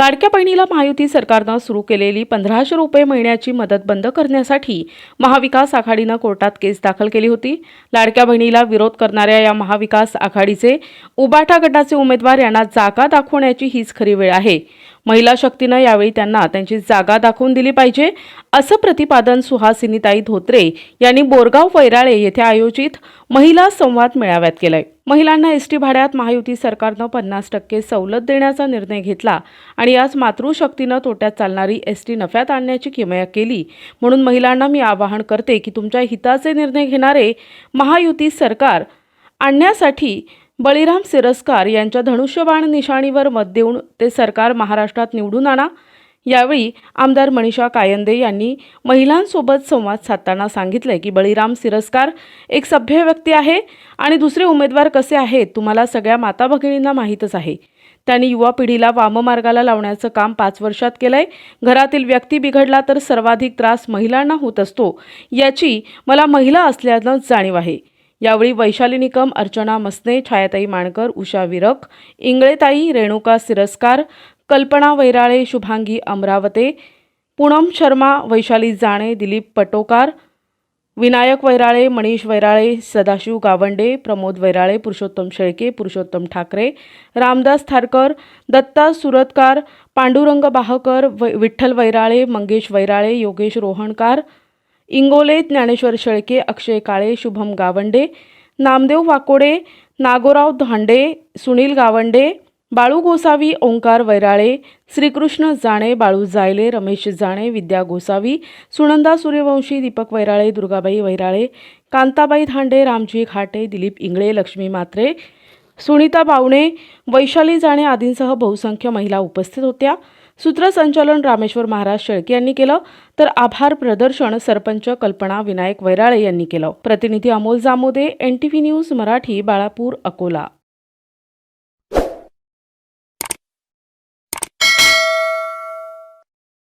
लाडक्या बहिणीला महायुती सरकारनं सुरू केलेली पंधराशे रुपये महिन्याची मदत बंद करण्यासाठी महाविकास आघाडीनं कोर्टात केस दाखल केली होती. लाडक्या बहिणीला विरोध करणाऱ्या या महाविकास आघाडीचे उबाटा गटाचे उमेदवार यांना जागा दाखवण्याची हीच खरी वेळ आहे. महिला शक्तीनं यावेळी त्यांना त्यांची जागा दाखवून दिली पाहिजे असं प्रतिपादन सुहासिनीताई धोत्रे यांनी बोरगाव वैराळे येथे आयोजित महिला संवाद मेळाव्यात केलंय. महिलांना एस टी भाड्यात महायुती सरकारनं पन्नास टक्के सवलत देण्याचा निर्णय घेतला आणि आज मातृशक्तीनं तोट्यात चालणारी एस टी नफ्यात आणण्याची किमया केली. म्हणून महिलांना मी आवाहन करते की तुमच्या हिताचे निर्णय घेणारे महायुती सरकार आणण्यासाठी बळीराम सिरस्कार यांच्या धनुष्यबाण निशाणीवर मत देऊन ते सरकार महाराष्ट्रात निवडून आणा. यावेळी आमदार मनीषा कायंदे यांनी महिलांसोबत संवाद साधताना सांगितले की बळीराम सिरस्कार एक सभ्य व्यक्ती आहे आणि दुसरे उमेदवार कसे आहेत तुम्हाला सगळ्या माता भगिनींना माहीतच आहे. त्यांनी युवा पिढीला वाममार्गाला लावण्याचं काम पाच वर्षात केलंय. घरातील व्यक्ती बिघडला तर सर्वाधिक त्रास महिलांना होत असतो. याची मला महिला असल्यानं जाणीव आहे. यावेळी वैशाली निकम अर्चना मसने छायाताई माणकर उषा विरक इंगळेताई रेणुका सिरस्कार कल्पना वैराळे शुभांगी अमरावते पूनम शर्मा वैशाली जाणे दिलीप पटोकार विनायक वैराळे मनीष वैराळे सदाशिव गावंडे प्रमोद वैराळे पुरुषोत्तम शेळके पुरुषोत्तम ठाकरे रामदास थारकर दत्ता सुरतकार पांडुरंग बाहकर वै विठ्ठल वैराळे मंगेश वैराळे योगेश रोहणकार इंगोले ज्ञानेश्वर शेळके अक्षय काळे शुभम गावंडे नामदेव वाकोडे नागोराव धांडे सुनील गावंडे बाळू गोसावी ओंकार वैराळे श्रीकृष्ण जाणे बाळू जायले रमेश जाणे विद्या गोसावी सुनंदा सूर्यवंशी दीपक वैराळे दुर्गाबाई वैराळे कांताबाई धांडे रामजी घाटे दिलीप इंगळे लक्ष्मी मात्रे सुनीता बावणे वैशाली जाणे आदींसह बहुसंख्य महिला उपस्थित होत्या. सूत्रसंचालन रामेश्वर महाराज शेळके यांनी केलं. तर आभार प्रदर्शन सरपंच कल्पना विनायक वैराळे यांनी केलं. प्रतिनिधी Amol Jamode N T V news Marathi Balapur Akola.